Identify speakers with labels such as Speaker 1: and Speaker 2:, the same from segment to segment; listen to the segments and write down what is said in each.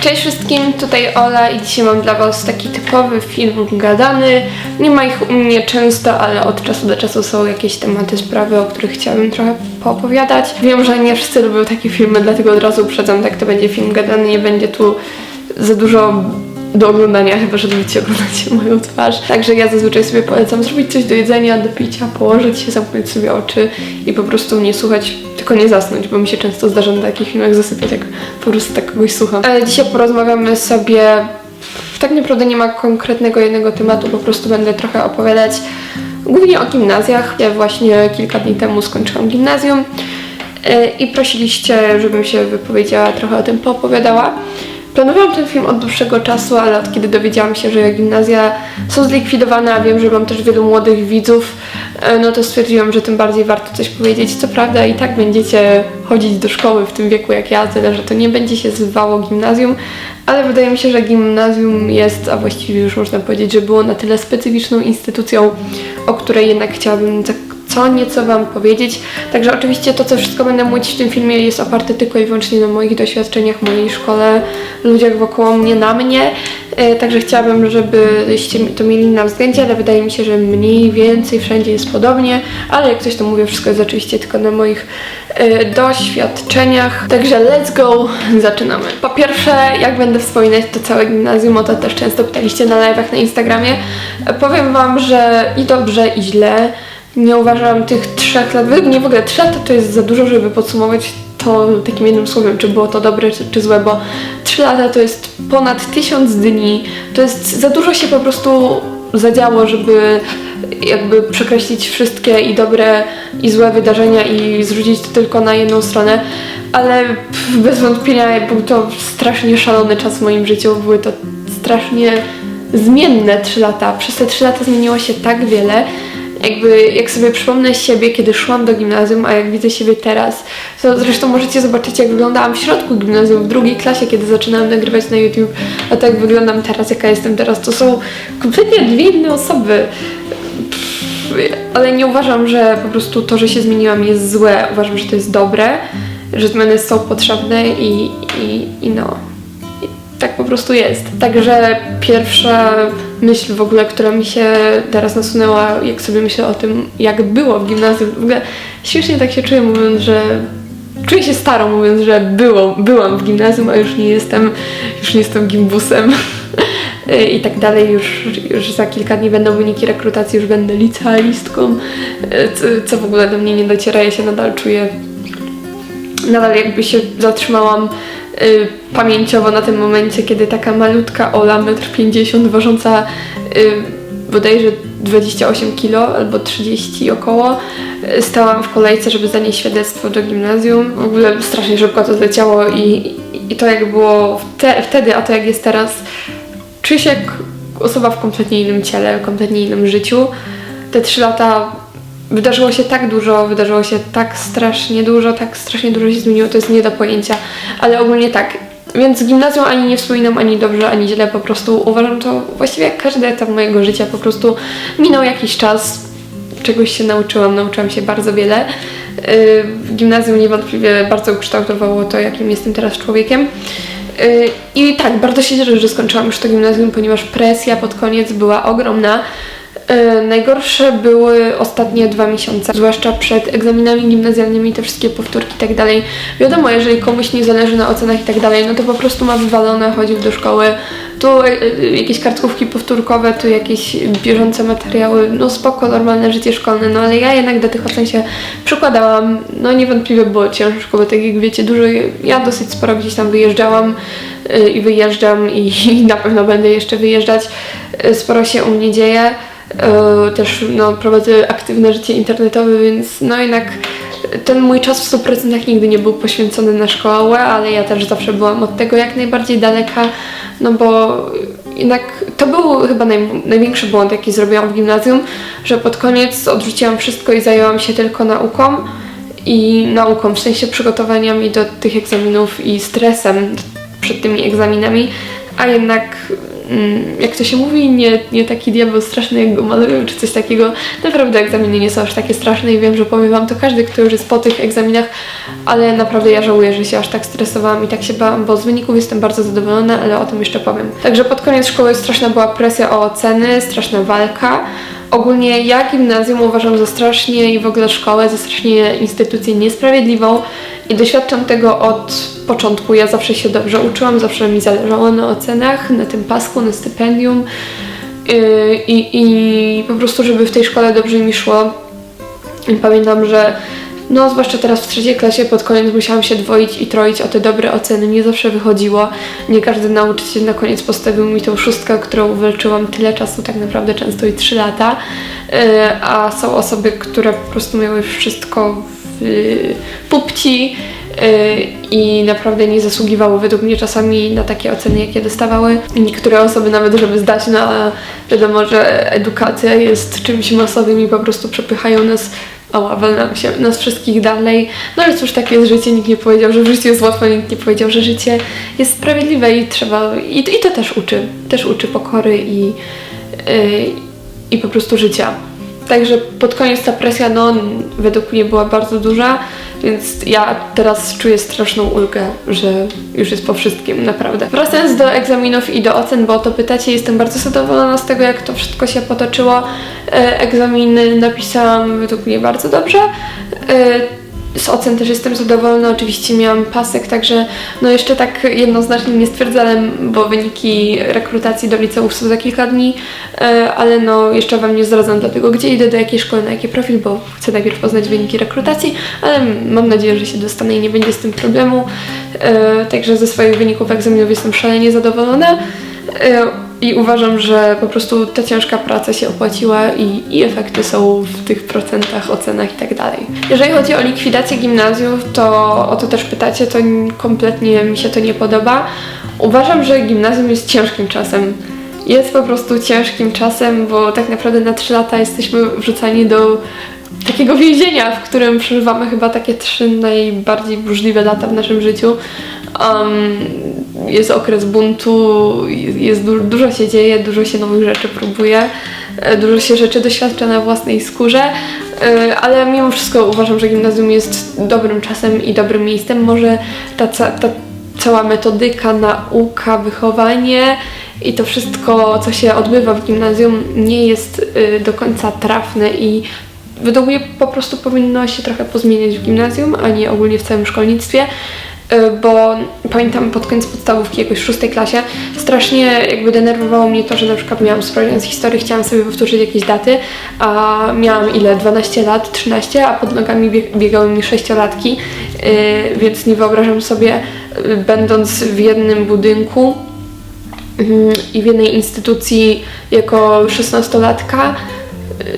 Speaker 1: Cześć wszystkim, tutaj Ola i dzisiaj mam dla Was taki typowy film gadany. Nie ma ich u mnie często, ale od czasu do czasu są jakieś tematy, sprawy, o których chciałabym trochę poopowiadać. Wiem, że nie wszyscy lubią takie filmy, dlatego od razu uprzedzam, tak to będzie film gadany, nie będzie tu za dużo do oglądania, chyba że lubicie oglądać moją twarz. Także ja zazwyczaj sobie polecam zrobić coś do jedzenia, do picia, położyć się, zamknąć sobie oczy i po prostu nie słuchać, tylko nie zasnąć, bo mi się często zdarza na takich filmach zasypiać, jak po prostu tak kogoś słucham. Ale dzisiaj porozmawiamy sobie, tak naprawdę nie ma konkretnego jednego tematu, po prostu będę trochę opowiadać głównie o gimnazjach. Ja właśnie kilka dni temu skończyłam gimnazjum e, i prosiliście, żebym się wypowiedziała, trochę o tym poopowiadała. Planowałam ten film od dłuższego czasu, ale od kiedy dowiedziałam się, że gimnazja są zlikwidowane, a wiem, że mam też wielu młodych widzów, e, no to stwierdziłam, że tym bardziej warto coś powiedzieć. Co prawda i tak będziecie chodzić do szkoły w tym wieku jak ja, tyle że to nie będzie się zwało gimnazjum, ale wydaje mi się, że gimnazjum jest, a właściwie już można powiedzieć, że było na tyle specyficzną instytucją, o której jednak chciałabym co nieco Wam powiedzieć. Także oczywiście to, co wszystko będę mówić w tym filmie jest oparte tylko i wyłącznie na moich doświadczeniach, mojej szkole, ludziach wokoło mnie, na mnie. E, Także chciałabym, żebyście to mieli na względzie, ale wydaje mi się, że mniej więcej wszędzie jest podobnie, ale jak coś to mówię, wszystko jest oczywiście tylko na moich e, doświadczeniach. Także let's go, zaczynamy. Po pierwsze, jak będę wspominać to całe gimnazjum, o to też często pytaliście na live'ach na Instagramie. E, Powiem Wam, że i dobrze, i źle. Nie uważam tych trzech lat, według mnie w ogóle trzy lata to jest za dużo, żeby podsumować to takim jednym słowem, czy było to dobre, czy, czy złe, bo trzy lata to jest ponad tysiąc dni, to jest za dużo się po prostu zadziało, żeby jakby przekreślić wszystkie i dobre i złe wydarzenia i zrzucić to tylko na jedną stronę, ale bez wątpienia był to strasznie szalony czas w moim życiu, były to strasznie zmienne trzy lata. Przez te trzy lata zmieniło się tak wiele, jakby jak sobie przypomnę siebie, kiedy szłam do gimnazjum, a jak widzę siebie teraz, to zresztą możecie zobaczyć, jak wyglądałam w środku gimnazjum, w drugiej klasie, kiedy zaczynałam nagrywać na YouTube, a tak wyglądam teraz, jaka jestem teraz, to są kompletnie dwie inne osoby. Pff, Ale nie uważam, że po prostu to, że się zmieniłam jest złe. Uważam, że to jest dobre, że zmiany są potrzebne i, i, i no. Tak po prostu jest. Także pierwsza myśl w ogóle, która mi się teraz nasunęła, jak sobie myślę o tym, jak było w gimnazjum. W ogóle śmiesznie tak się czuję, mówiąc, że czuję się starą, mówiąc, że było, byłam w gimnazjum, a już nie jestem, już nie jestem gimbusem. I tak dalej, już, już za kilka dni będą wyniki rekrutacji, już będę licealistką, co, co w ogóle do mnie nie dociera, ja się nadal czuję nadal jakby się zatrzymałam y, pamięciowo na tym momencie, kiedy taka malutka Ola, 1,50 m, ważąca y, bodajże 28 kg albo 30 około, y, stałam w kolejce, żeby zanieść świadectwo do gimnazjum. W ogóle strasznie szybko to zleciało i, i to jak było wte, wtedy, a to jak jest teraz, czuję się jak osoba w kompletnie innym ciele, kompletnie innym życiu. Te trzy lata wydarzyło się tak dużo, wydarzyło się tak strasznie dużo, tak strasznie dużo się zmieniło, to jest nie do pojęcia, ale ogólnie tak. Więc gimnazjum ani nie wspominam ani dobrze, ani źle, po prostu uważam to właściwie jak każdy etap mojego życia, po prostu minął jakiś czas, czegoś się nauczyłam, nauczyłam się bardzo wiele. W gimnazjum niewątpliwie bardzo ukształtowało to, jakim jestem teraz człowiekiem. Yy, I tak, bardzo się cieszę, że skończyłam już to gimnazjum, ponieważ presja pod koniec była ogromna. Yy, Najgorsze były ostatnie dwa miesiące, zwłaszcza przed egzaminami gimnazjalnymi, te wszystkie powtórki i tak dalej. Wiadomo, jeżeli komuś nie zależy na ocenach i tak dalej, no to po prostu ma wywalone, chodził do szkoły, tu yy, jakieś kartkówki powtórkowe, tu jakieś bieżące materiały, no spoko, normalne życie szkolne, no ale ja jednak do tych ocen się przykładałam, no niewątpliwie było ciężko, bo tak jak wiecie, dużo, ja dosyć sporo gdzieś tam wyjeżdżałam yy, i wyjeżdżam i, i na pewno będę jeszcze wyjeżdżać, sporo się u mnie dzieje. Yy, też no, prowadzę aktywne życie internetowe, więc no jednak ten mój czas w 100% nigdy nie był poświęcony na szkołę, ale ja też zawsze byłam od tego jak najbardziej daleka, no bo jednak to był chyba naj, największy błąd, jaki zrobiłam w gimnazjum, że pod koniec odrzuciłam wszystko i zajęłam się tylko nauką i nauką, w sensie przygotowaniami do tych egzaminów i stresem przed tymi egzaminami, a jednak jak to się mówi, nie, nie taki diabeł straszny, jak go malują, czy coś takiego. Naprawdę egzaminy nie są aż takie straszne i wiem, że powie Wam to każdy, kto już jest po tych egzaminach, ale naprawdę ja żałuję, że się aż tak stresowałam i tak się bałam, bo z wyników jestem bardzo zadowolona, ale o tym jeszcze powiem. Także pod koniec szkoły straszna była presja o oceny, straszna walka. Ogólnie ja gimnazjum uważam za strasznie i w ogóle szkołę za strasznie instytucję niesprawiedliwą i doświadczam tego od początku. Ja zawsze się dobrze uczyłam, zawsze mi zależało na ocenach, na tym pasku, na stypendium yy, i, i po prostu, żeby w tej szkole dobrze mi szło. Pamiętam, że no, zwłaszcza teraz w trzeciej klasie pod koniec musiałam się dwoić i troić o te dobre oceny. Nie zawsze wychodziło. Nie każdy nauczyciel na koniec postawił mi tą szóstkę, którą wywalczyłam tyle czasu, tak naprawdę często i 3 lata. Yy, a są osoby, które po prostu miały wszystko w pupci yy, i naprawdę nie zasługiwały według mnie czasami na takie oceny, jakie dostawały. Niektóre osoby nawet, żeby zdać na, wiadomo, że edukacja jest czymś masowym i po prostu przepychają nas Ała, walnęłam się nas wszystkich dalej. No ale cóż, takie jest życie. Nikt nie powiedział, że w życiu jest łatwo, nikt nie powiedział, że życie jest sprawiedliwe i trzeba... I, i to też uczy. Też uczy pokory i, yy, i po prostu życia. Także pod koniec ta presja, no, według mnie była bardzo duża, więc ja teraz czuję straszną ulgę, że już jest po wszystkim, naprawdę. Wracając do egzaminów i do ocen, bo o to pytacie, jestem bardzo zadowolona z tego, jak to wszystko się potoczyło. E, egzaminy napisałam według mnie bardzo dobrze. E, z ocen też jestem zadowolona, oczywiście miałam pasek, także no jeszcze tak jednoznacznie nie stwierdzałem, bo wyniki rekrutacji do liceów są za kilka dni, e, ale no jeszcze Wam nie zdradzam dlatego, gdzie idę, do jakiej szkoły, na jaki profil, bo chcę najpierw poznać wyniki rekrutacji, ale mam nadzieję, że się dostanę i nie będzie z tym problemu. E, Także ze swoich wyników egzaminów jestem szalenie zadowolona. I uważam, że po prostu ta ciężka praca się opłaciła i, i efekty są w tych procentach, ocenach i tak. Jeżeli chodzi o likwidację gimnazjów, to o to też pytacie, to kompletnie mi się to nie podoba. Uważam, że gimnazjum jest ciężkim czasem. Jest po prostu ciężkim czasem, bo tak naprawdę na 3 lata jesteśmy wrzucani do takiego więzienia, w którym przeżywamy chyba takie trzy najbardziej burzliwe lata w naszym życiu. Um, jest okres buntu, jest du dużo się dzieje, dużo się nowych rzeczy próbuje, e, dużo się rzeczy doświadcza na własnej skórze, e, ale mimo wszystko uważam, że gimnazjum jest dobrym czasem i dobrym miejscem. Może ta, ca ta cała metodyka, nauka, wychowanie i to wszystko, co się odbywa w gimnazjum, nie jest y, do końca trafne i według mnie po prostu powinno się trochę pozmieniać w gimnazjum, a nie ogólnie w całym szkolnictwie. Y, bo pamiętam pod koniec podstawówki, jakoś w szóstej klasie, strasznie jakby denerwowało mnie to, że na przykład miałam sprawdzian z historii, chciałam sobie powtórzyć jakieś daty, a miałam ile? 12 lat, 13, a pod nogami biegały mi sześciolatki, yy, więc nie wyobrażam sobie, yy, będąc w jednym budynku i w jednej instytucji jako szesnastolatka,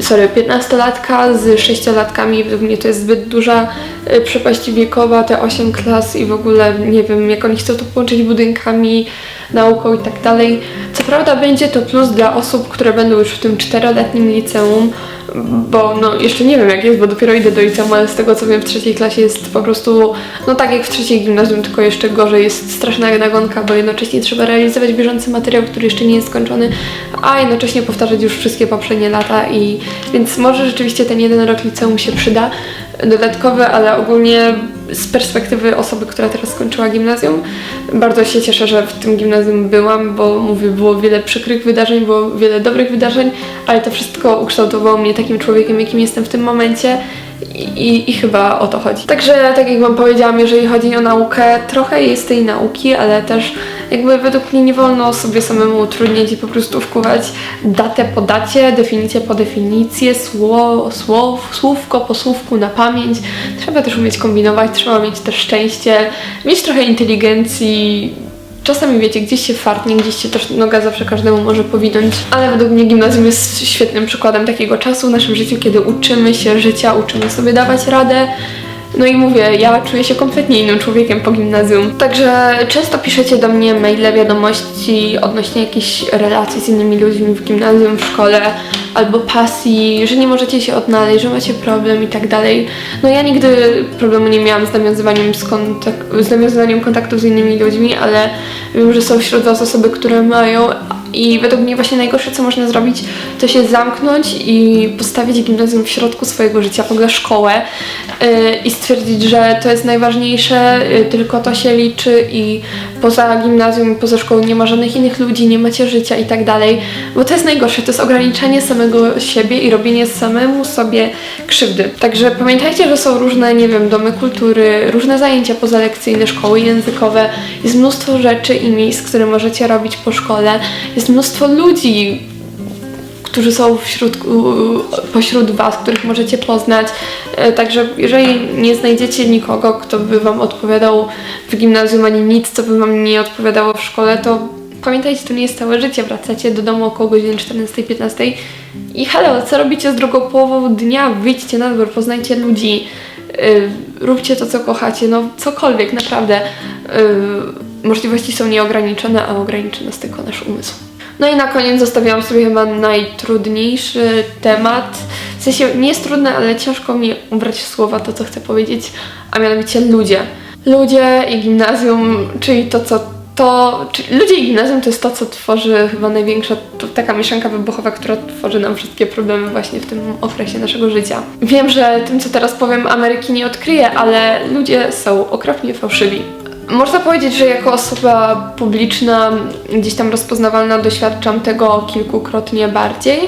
Speaker 1: sorry, 15-latka z 6-latkami, według mnie to jest zbyt duża y, przepaść wiekowa, te 8 klas i w ogóle nie wiem, jak oni chcą to połączyć budynkami, nauką i tak dalej. Co prawda będzie to plus dla osób, które będą już w tym 4-letnim liceum, bo no jeszcze nie wiem jak jest, bo dopiero idę do liceum, ale z tego co wiem w trzeciej klasie jest po prostu, no tak jak w trzeciej gimnazjum, tylko jeszcze gorzej, jest straszna nagonka, bo jednocześnie trzeba realizować bieżący materiał, który jeszcze nie jest skończony, a jednocześnie powtarzać już wszystkie poprzednie lata i więc może rzeczywiście ten jeden rok liceum się przyda, dodatkowy, ale ogólnie z perspektywy osoby, która teraz skończyła gimnazjum, bardzo się cieszę, że w tym gimnazjum byłam, bo mówię, było wiele przykrych wydarzeń, było wiele dobrych wydarzeń, ale to wszystko ukształtowało mnie takim człowiekiem, jakim jestem w tym momencie i, I, chyba o to chodzi. Także, tak jak Wam powiedziałam, jeżeli chodzi o naukę, trochę jest tej nauki, ale też jakby według mnie nie wolno sobie samemu utrudniać i po prostu wkuwać datę po dacie, definicję po definicję, słow, słow, słówko po słówku na pamięć. Trzeba też umieć kombinować, trzeba mieć też szczęście, mieć trochę inteligencji, Czasami wiecie, gdzieś się fartnie, gdzieś się też noga zawsze każdemu może powinąć, ale według mnie gimnazjum jest świetnym przykładem takiego czasu w naszym życiu, kiedy uczymy się życia, uczymy sobie dawać radę, no i mówię, ja czuję się kompletnie innym człowiekiem po gimnazjum. Także często piszecie do mnie maile, wiadomości odnośnie jakichś relacji z innymi ludźmi w gimnazjum, w szkole, albo pasji, że nie możecie się odnaleźć, że macie problem i tak dalej. No ja nigdy problemu nie miałam z nawiązywaniem, z, kontak- z nawiązywaniem kontaktów z innymi ludźmi, ale wiem, że są wśród Was osoby, które mają I według mnie właśnie najgorsze, co można zrobić, to się zamknąć i postawić gimnazjum w środku swojego życia, w ogóle szkołę yy, i stwierdzić, że to jest najważniejsze, yy, tylko to się liczy i poza gimnazjum poza szkołą nie ma żadnych innych ludzi, nie macie życia i tak dalej, bo to jest najgorsze, to jest ograniczanie samego siebie i robienie samemu sobie krzywdy. Także pamiętajcie, że są różne, nie wiem, domy kultury, różne zajęcia pozalekcyjne, szkoły językowe, jest mnóstwo rzeczy i miejsc, które możecie robić po szkole, jest mnóstwo ludzi, którzy są wśród, pośród Was, których możecie poznać. E, Także jeżeli nie znajdziecie nikogo, kto by Wam odpowiadał w gimnazjum, ani nic, co by Wam nie odpowiadało w szkole, to pamiętajcie, to nie jest całe życie. Wracacie do domu około godziny 14-15 i halo, co robicie z drugą połową dnia? Wyjdźcie na dwór, poznajcie ludzi, yy, róbcie to, co kochacie, no cokolwiek, naprawdę. Yy, możliwości są nieograniczone, a ograniczy nas tylko nasz umysł. No i na koniec zostawiłam sobie chyba najtrudniejszy temat. W sensie nie jest trudne, ale ciężko mi ubrać w słowa to, co chcę powiedzieć, a mianowicie ludzie. Ludzie i gimnazjum, czyli to, co to, czyli ludzie i gimnazjum to jest to, co tworzy chyba największa taka mieszanka wybuchowa, która tworzy nam wszystkie problemy właśnie w tym okresie naszego życia. Wiem, że tym, co teraz powiem, Ameryki nie odkryje, ale ludzie są okropnie fałszywi. Można powiedzieć, że jako osoba publiczna, gdzieś tam rozpoznawalna, doświadczam tego kilkukrotnie bardziej,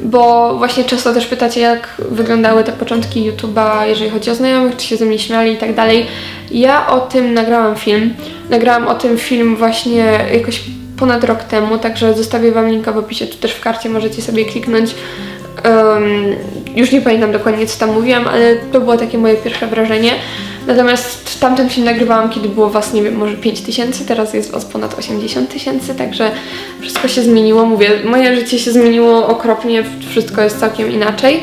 Speaker 1: bo właśnie często też pytacie, jak wyglądały te początki YouTube'a, jeżeli chodzi o znajomych, czy się ze mnie śmiali i tak dalej. Ja o tym nagrałam film. Nagrałam o tym film właśnie jakoś ponad rok temu, także zostawię Wam linka w opisie, tu też w karcie możecie sobie kliknąć. Um, już nie pamiętam dokładnie, co tam mówiłam, ale to było takie moje pierwsze wrażenie. Natomiast tamten film nagrywałam, kiedy było Was, nie wiem, może 5 tysięcy, teraz jest Was ponad 80 tysięcy, także wszystko się zmieniło. Mówię, moje życie się zmieniło okropnie, wszystko jest całkiem inaczej.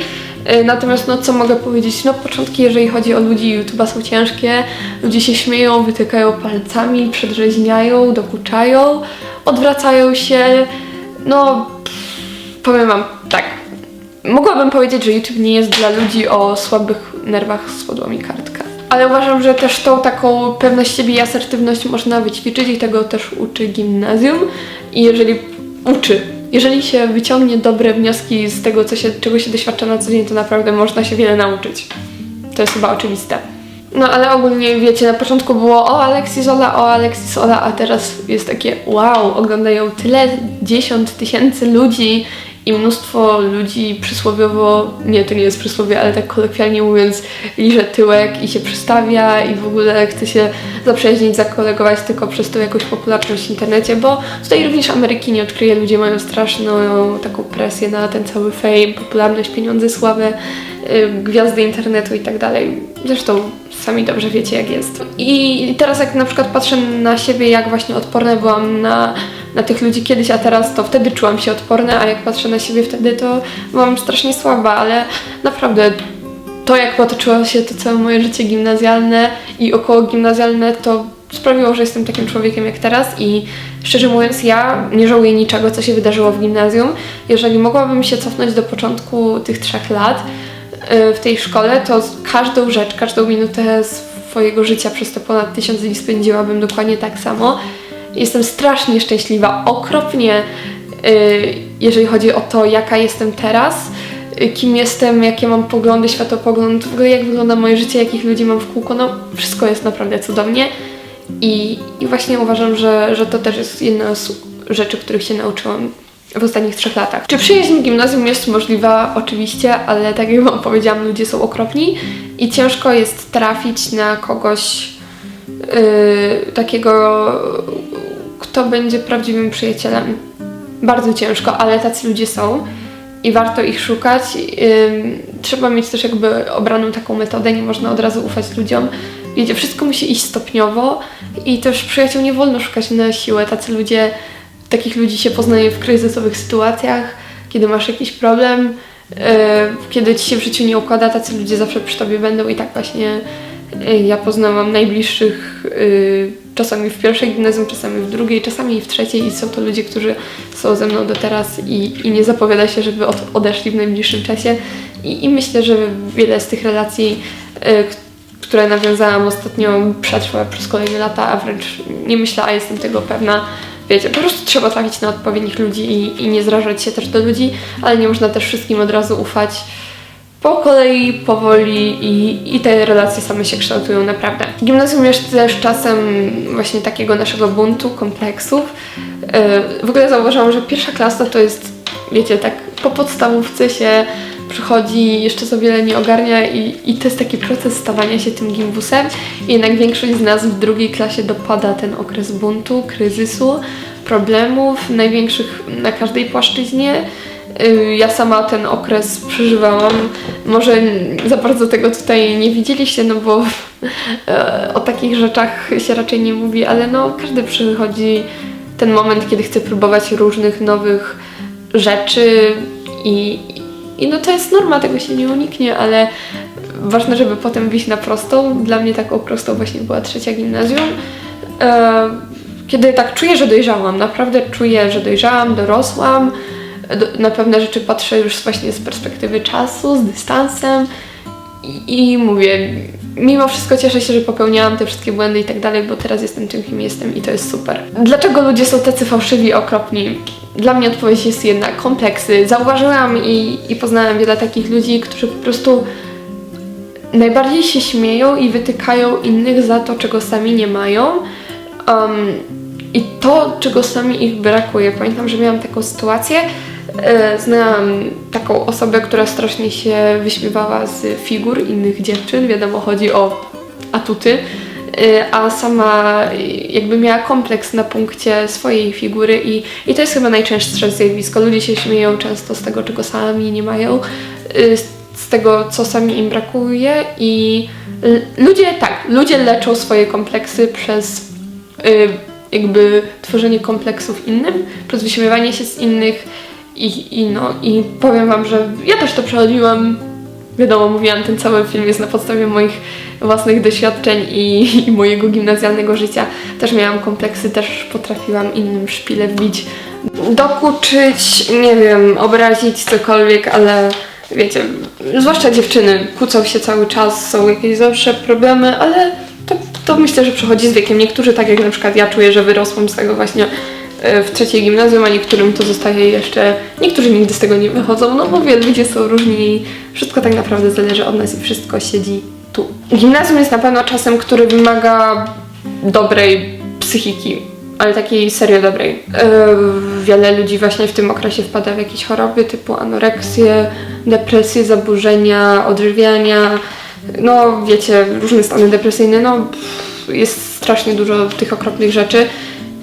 Speaker 1: Y, Natomiast no co mogę powiedzieć, no początki jeżeli chodzi o ludzi YouTube'a są ciężkie, ludzie się śmieją, wytykają palcami, przedrzeźniają, dokuczają, odwracają się, no powiem wam tak, mogłabym powiedzieć, że YouTube nie jest dla ludzi o słabych nerwach spadła mi kartka. Ale uważam, że też tą taką pewność siebie i asertywność można wyćwiczyć i tego też uczy gimnazjum. I jeżeli uczy, jeżeli się wyciągnie dobre wnioski z tego, co się, czego się doświadcza na co dzień, to naprawdę można się wiele nauczyć. To jest chyba oczywiste. No ale ogólnie wiecie, na początku było o Alexis Ola, o Alexis Ola, a teraz jest takie wow, oglądają tyle dziesiąt tysięcy ludzi i mnóstwo ludzi przysłowiowo, nie to nie jest przysłowie, ale tak kolokwialnie mówiąc, liże tyłek i się przystawia i w ogóle chce się zaprzyjaźnić, zakolegować tylko przez tą jakąś popularność w internecie, bo tutaj również Ameryki nie odkryje, ludzie mają straszną taką presję na ten cały fame, popularność, pieniądze, sławę, gwiazdy internetu i tak dalej. Zresztą sami dobrze wiecie jak jest. I teraz jak na przykład patrzę na siebie, jak właśnie odporna byłam na, na tych ludzi kiedyś, a teraz to wtedy czułam się odporna, a jak patrzę na siebie wtedy, to byłam strasznie słaba, ale naprawdę to jak potoczyło się to całe moje życie gimnazjalne i około gimnazjalne, to sprawiło, że jestem takim człowiekiem jak teraz i szczerze mówiąc ja nie żałuję niczego, co się wydarzyło w gimnazjum. Jeżeli mogłabym się cofnąć do początku tych trzech lat, y, w tej szkole, to każdą rzecz, każdą minutę swojego życia przez te ponad tysiąc dni spędziłabym dokładnie tak samo. Jestem strasznie szczęśliwa, okropnie, y, jeżeli chodzi o to, jaka jestem teraz, y, kim jestem, jakie mam poglądy, światopogląd, w ogóle jak wygląda moje życie, jakich ludzi mam w kółko, no wszystko jest naprawdę cudownie. I, i właśnie uważam, że, że to też jest jedna z rzeczy, których się nauczyłam w ostatnich trzech latach. Czy przyjaźń gimnazjum jest możliwa? Oczywiście, ale tak jak Wam powiedziałam, ludzie są okropni i ciężko jest trafić na kogoś yy, takiego, kto będzie prawdziwym przyjacielem. Bardzo ciężko, ale tacy ludzie są i warto ich szukać. Ym, trzeba mieć też jakby obraną taką metodę, nie można od razu ufać ludziom. Wiecie, wszystko musi iść stopniowo i też przyjaciół nie wolno szukać na siłę. Tacy ludzie, takich ludzi się poznaje w kryzysowych sytuacjach, kiedy masz jakiś problem, yy, kiedy ci się w życiu nie układa, tacy ludzie zawsze przy tobie będą i tak właśnie yy, ja poznałam najbliższych yy, czasami w pierwszej gimnazjum, czasami w drugiej, czasami w trzeciej i są to ludzie, którzy są ze mną do teraz i, i nie zapowiada się, żeby od, odeszli w najbliższym czasie. I, i myślę, że wiele z tych relacji, yy, które nawiązałam ostatnio, przetrwa przez kolejne lata, a wręcz nie myślę, a jestem tego pewna, wiecie, po prostu trzeba trafić na odpowiednich ludzi i, i nie zrażać się też do ludzi, ale nie można też wszystkim od razu ufać. Po kolei, powoli i, i te relacje same się kształtują naprawdę. Gimnazjum jest też czasem właśnie takiego naszego buntu, kompleksów. Yy, W ogóle zauważyłam, że pierwsza klasa to jest, wiecie, tak po podstawówce się przychodzi, jeszcze za wiele nie ogarnia i, i to jest taki proces stawania się tym gimbusem i jednak większość z nas w drugiej klasie dopada ten okres buntu, kryzysu, problemów, największych na każdej płaszczyźnie. Y, Ja sama ten okres przeżywałam. Może za bardzo tego tutaj nie widzieliście, no bo e, o takich rzeczach się raczej nie mówi, ale no każdy przychodzi ten moment, kiedy chce próbować różnych nowych rzeczy i, i no to jest norma, tego się nie uniknie, ale ważne, żeby potem wyjść na prostą. Dla mnie taką prostą właśnie była trzecia gimnazjum. E, Kiedy tak czuję, że dojrzałam, naprawdę czuję, że dojrzałam, dorosłam, do, na pewne rzeczy patrzę już właśnie z perspektywy czasu, z dystansem i, i mówię, mimo wszystko cieszę się, że popełniałam te wszystkie błędy i tak dalej, bo teraz jestem tym, kim jestem i to jest super. Dlaczego ludzie są tacy fałszywi, okropni? Dla mnie odpowiedź jest jedna, kompleksy. Zauważyłam i, i poznałam wiele takich ludzi, którzy po prostu najbardziej się śmieją i wytykają innych za to, czego sami nie mają. Um, I to, czego sami ich brakuje. Pamiętam, że miałam taką sytuację. E, znałam taką osobę, która strasznie się wyśmiewała z figur innych dziewczyn. Wiadomo, chodzi o atuty. E, a sama jakby miała kompleks na punkcie swojej figury i, i to jest chyba najczęstsze zjawisko. Ludzie się śmieją często z tego, czego sami nie mają, e, z- tego, co sami im brakuje i ludzie, tak, ludzie leczą swoje kompleksy przez y, jakby tworzenie kompleksów innym, przez wyśmiewanie się z innych i, i no i powiem wam, że ja też to przechodziłam. Wiadomo, mówiłam, ten cały film jest na podstawie moich własnych doświadczeń i, i mojego gimnazjalnego życia. Też miałam kompleksy, też potrafiłam innym szpile wbić, dokuczyć, nie wiem, obrazić cokolwiek, ale wiecie, zwłaszcza dziewczyny kłócą się cały czas, są jakieś zawsze problemy, ale to, to myślę, że przychodzi z wiekiem. Niektórzy, tak jak na przykład ja czuję, że wyrosłam z tego właśnie w trzeciej gimnazjum, a niektórym to zostaje jeszcze, niektórzy nigdy z tego nie wychodzą, no bo wie, ludzie są różni wszystko tak naprawdę zależy od nas i wszystko siedzi tu. Gimnazjum jest na pewno czasem, który wymaga dobrej psychiki, ale takiej serio dobrej. Yy, wiele ludzi właśnie w tym okresie wpada w jakieś choroby typu anoreksję, depresję, zaburzenia odżywiania, no wiecie, różne stany depresyjne, no jest strasznie dużo tych okropnych rzeczy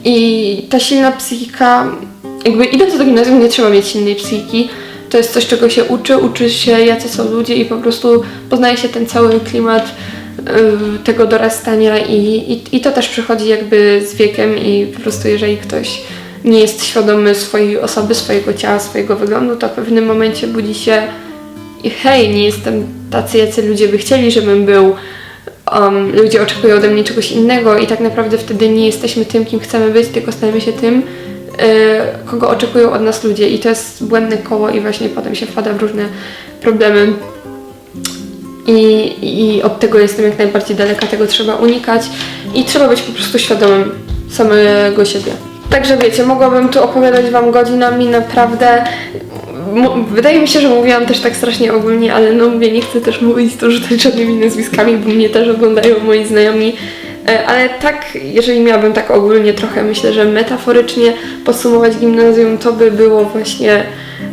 Speaker 1: i ta silna psychika, jakby idąc do gimnazjum nie trzeba mieć silnej psychiki, to jest coś, czego się uczy, uczy się jacy są ludzie i po prostu poznaje się ten cały klimat y, tego dorastania i, i, i to też przychodzi jakby z wiekiem i po prostu jeżeli ktoś nie jest świadomy swojej osoby, swojego ciała, swojego wyglądu, to w pewnym momencie budzi się i hej, nie jestem tacy, jacy ludzie by chcieli, żebym był. Um, ludzie oczekują ode mnie czegoś innego i tak naprawdę wtedy nie jesteśmy tym, kim chcemy być, tylko stajemy się tym, y, kogo oczekują od nas ludzie i to jest błędne koło i właśnie potem się wpada w różne problemy. I, I od tego jestem jak najbardziej daleka, tego trzeba unikać i trzeba być po prostu świadomym samego siebie. Także wiecie, mogłabym tu opowiadać Wam godzinami, naprawdę. Wydaje mi się, że mówiłam też tak strasznie ogólnie, ale no mówię, nie chcę też mówić tu rzucać żadnymi nazwiskami, bo mnie też oglądają moi znajomi. E, Ale tak, jeżeli miałabym tak ogólnie trochę, myślę, że metaforycznie podsumować gimnazjum, to by było właśnie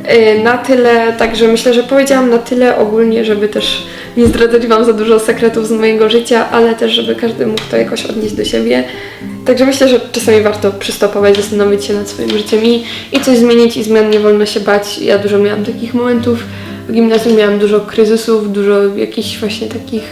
Speaker 1: e, na tyle, także myślę, że powiedziałam na tyle ogólnie, żeby też nie zdradzać Wam za dużo sekretów z mojego życia, ale też, żeby każdy mógł to jakoś odnieść do siebie. Także myślę, że czasami warto przystopować, zastanowić się nad swoim życiem i, i coś zmienić i zmian nie wolno się bać. Ja dużo miałam takich momentów. W gimnazjum miałam dużo kryzysów, dużo jakichś właśnie takich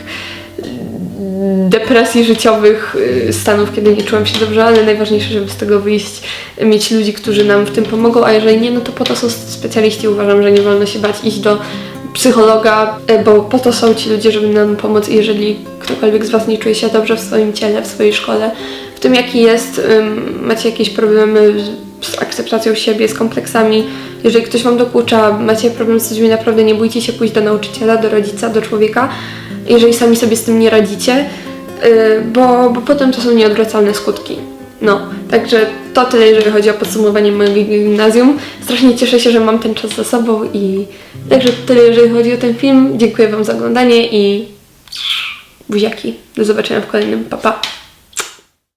Speaker 1: depresji życiowych, y, stanów, kiedy nie czułam się dobrze, ale najważniejsze, żeby z tego wyjść, mieć ludzi, którzy nam w tym pomogą, a jeżeli nie, no to po to są specjaliści. Uważam, że nie wolno się bać iść do psychologa, e, bo po to są ci ludzie, żeby nam pomóc. I jeżeli ktokolwiek z Was nie czuje się dobrze w swoim ciele, w swojej szkole, w tym jaki jest, macie jakieś problemy z akceptacją siebie, z kompleksami, jeżeli ktoś Wam dokucza, macie problem z ludźmi, naprawdę nie bójcie się pójść do nauczyciela, do rodzica, do człowieka, jeżeli sami sobie z tym nie radzicie, yy, bo, bo potem to są nieodwracalne skutki. No, także to tyle, jeżeli chodzi o podsumowanie mojego gimnazjum. Strasznie cieszę się, że mam ten czas za sobą i także tyle, jeżeli chodzi o ten film. Dziękuję Wam za oglądanie i buziaki. Do zobaczenia w kolejnym. Pa, pa.